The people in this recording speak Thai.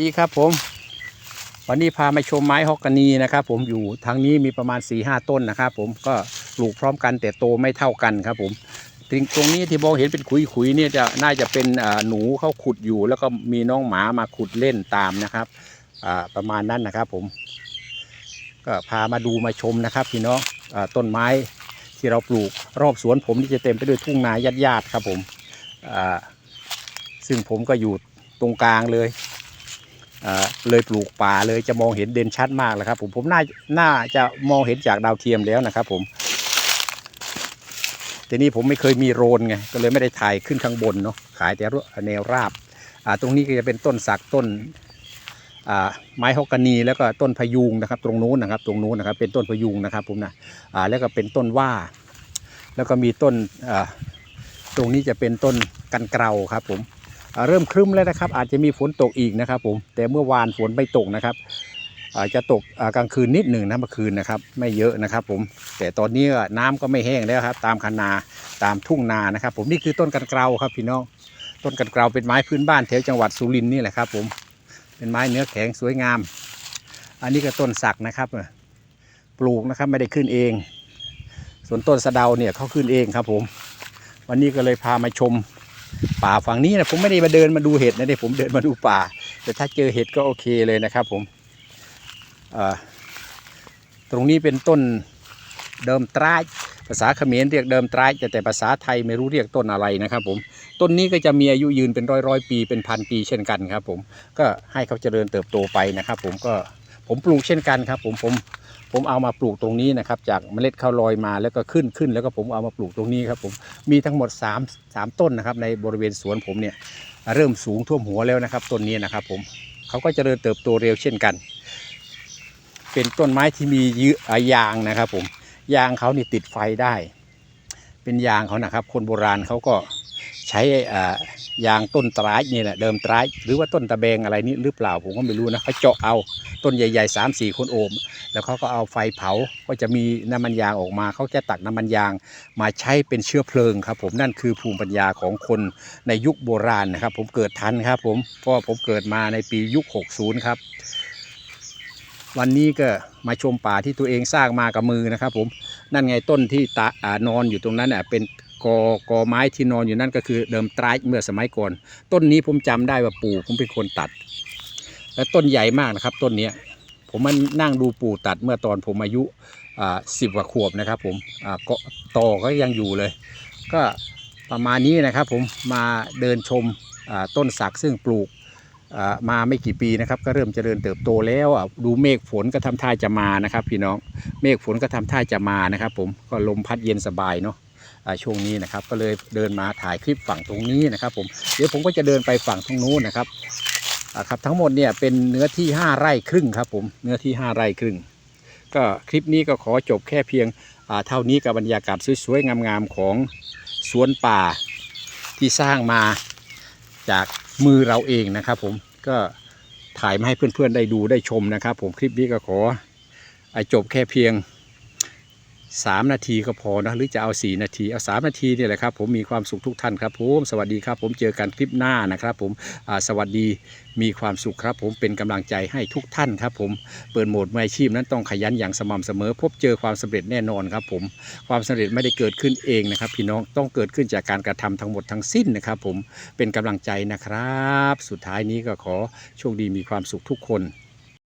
ดีครับผม วันนี้พามาชมไม้ฮอกกานีนะครับ ผมอยู่ทางนี้มีประมาณ4ีหต้นนะครับ ผมก็ปลูกพร้อมกันแต่โตไม่เท่ากันครับ ผมตรงตรงนี้ที่มองเห็นเป็นขุยๆเนี่ยจะน่าจะเป็นหนูเขาขุดอยู่ แล้วก็มีน้องหมามาขุดเล่นตามนะครับประมาณนั้นนะครับ ผม ก็พามาดูมาชมนะครับพี่น้องอต้นไม้ที่เราปลูกรอบสวนผมนี่จะเต็มไปด้วยทุ่งนาญาติๆครับผมซึ่งผมก็อยู่ตรงกลางเลย เลยปลูกป่าเลยจะมองเห็นเด่นชัดมากเลยครับ ผมผมน่าน่าจะมองเห็นจากดาวเทียมแล้วนะครับ ผมทีนี้ผมไม่เคยมีโรนไงก็เลยไม่ได้ถ่ายขึ้นข้างบนเนาะขายแต่แนวราบาตรงนี้ก็จะเป็นต้นสักต้นไม้ฮอกกานีแล้วก็ต้นพยุงนะครับ ตรงนู้นนะครับ ตรงนู้นนะครับ เป็นต้นพยุงนะครับ ผมนะแล้วก็เป็นต้นว่าแล้วก็มีต้นตรงนี้จะเป็นต้นกันเกลาครับ ผม เริ่มครึ้มแล้วนะครับ อาจจะมีฝนตกอีกนะครับผมแต่เมื่อวานฝนไม่ตกนะครับอาจจะตกกลางคืนนิดหนึ่งนะเมื่อคืนนะครับ ไม่เยอะนะครับ ผมแต่ตอนนี้น้ำก็ไม่แห้งแล้วครับ ตามคันนาตามทุ่งนานะครับ ผมนี่คือต้นกันเกลาครับพี่น้องต้นกันเกลาเป็นไม้พื้นบ้านแถวจังหวัดสุรินทร์นี่แหละครับผมเป็นไม้เนื้อแข็งสวยงาม อันนี้ก็ต้นสักนะครับปลูกนะครับไม่ได้ขึ้นเอง ส่วนต้นสะเดาเนี่ยเขาขึ้นเองครับผม วันนี้ก็เลยพามาชม ป่าฝั่งนี้นะผมไม่ได้มาเดินมาดูเห็ดนะเนี่ยผมเดินมาดูป่า แต่ถ้าเจอเห็ดก็โอเคเลยนะครับ ผมตรงนี้เป็นต้นเดิมตรายภาษาเขมรเรียกเดิมตรายแต่แต่ภาษาไทยไม่รู้เรียกต้นอะไรนะครับ ผมต้นนี้ก็จะมีอายุยืนเป็นร้อยร้อยปีเป็นพันปีเช่นกันครับ ผมก็ให้เขาเจริญเติบโตไปนะครับ ผมก็ผมปลูกเช่นกันครับ ผมผม ผมเอามาปลูกตรงนี้นะครับ จากเมล็ดข้าวลอยมาแล้วก็ขึ้นขึ้น แล้วก็ผมเอามาปลูกตรงนี้ครับผมมีทั้งหมด 3 3 ต้นนะครับ ในบริเวณสวนผมเนี่ยเริ่มสูงท่วมหัวแล้วนะครับต้นนี้นะครับ ผมเขาก็เจริญเติบโตเร็วเช่นกัน เป็นต้นไม้ที่มียือ่ายางนะครับ ผมยางเขานี่ติดไฟได้ เป็นยางเขานะครับ คนโบราณเขาก็ใช้อ่ายางต้นตรายนี่แหละเดิมตรายหรือว่าต้นตะแบงอะไรนี่หรือเปล่าผมก็ไม่รู้นะเขาเจาะเอา ต้นใหญ่ๆ3ามสี่คนโอบแล้วเขาก็เอาไฟเผาก็จะมีน้ำมันยางออกมาเขาจะตักน้ำมันยางมาใช้เป็นเชื้อเพลิงครับ ผมนั่นคือภูมิปัญญาของคนในยุคโบราณนะครับ ผมเกิดทันครับผมเพราะว่าผมเกิดมาในปียุค 60 ครับ วันนี้ก็มาชมป่าที่ตัวเองสร้างมากับมือนะครับ ผมนั่นไงต้นที่ตาอ่านอนอยู่ตรงนั้นอะเป็นกอกอไม้ที่นอนอยู่นั่นก็คือเดิมตรายเมื่อสมัยก่อน ต้นนี้ผมจำได้ว่าปู่ผมเป็นคนตัด และต้นใหญ่มากนะครับ ต้นนี้ผมมานั่งดูปู่ตัดเมื่อตอนผมอายุสิบกว่าขวบนะครับ ผมอ่าก็ตอก็ยังอยู่เลย ก็ประมาณนี้นะครับ ผมมาเดินชมอ่าต้นสักซึ่งปลูกอ่ามาไม่กี่ปีนะครับ ก็เริ่มเจริญเติบโตแล้วอะดูเมฆฝนก็ทำท่าจะมานะครับ พี่น้องเมฆฝนก็ทำท่าจะมานะครับ ผมก็ลมพัดเย็นสบายเนาะช่วงนี้นะครับ ก็เลยเดินมาถ่ายคลิปฝั่งตรงนี้นะครับ ผมเดี๋ยวผมก็จะเดินไปฝั่งตรงนู้นนะครับ ครับทั้งหมดเนี่ยเป็นเนื้อที่ 5 ไร่ครึ่งครับผมเนื้อที่ 5 ไร่ครึ่ง ก็คลิปนี้ก็ขอจบแค่เพียงเท่านี้กับบรรยากาศสวยๆงามๆของสวนป่าที่สร้างมาจากมือเราเองนะครับผมก็ถ่ายมาให้เพื่อนๆได้ดูได้ชมนะครับ ผมคลิปนี้ก็ขอจบแค่เพียง สามนาทีก็พอนะหรือจะเอาสี่นาที เอาสามนาทีนี่แหละครับ ผมมีความสุขทุกท่านครับผมสวัสดีครับ ผมเจอกันคลิปหน้านะครับ ผมสวัสดีมีความสุขครับ ผมเป็นกำลังใจให้ทุกท่านครับ ผมเปิดโหมดมืออาชีพนั้นต้องขยันอย่างสม่ำเสมอ พบเจอความสำเร็จแน่นอนครับ ผมความสำเร็จไม่ได้เกิดขึ้นเองนะครับ พี่น้องต้องเกิดขึ้นจากการกระทำทั้งหมดทั้งสิ้นนะครับ ผมเป็นกำลังใจนะครับ สุดท้ายนี้ก็ขอโชคดีมีความสุขทุกคน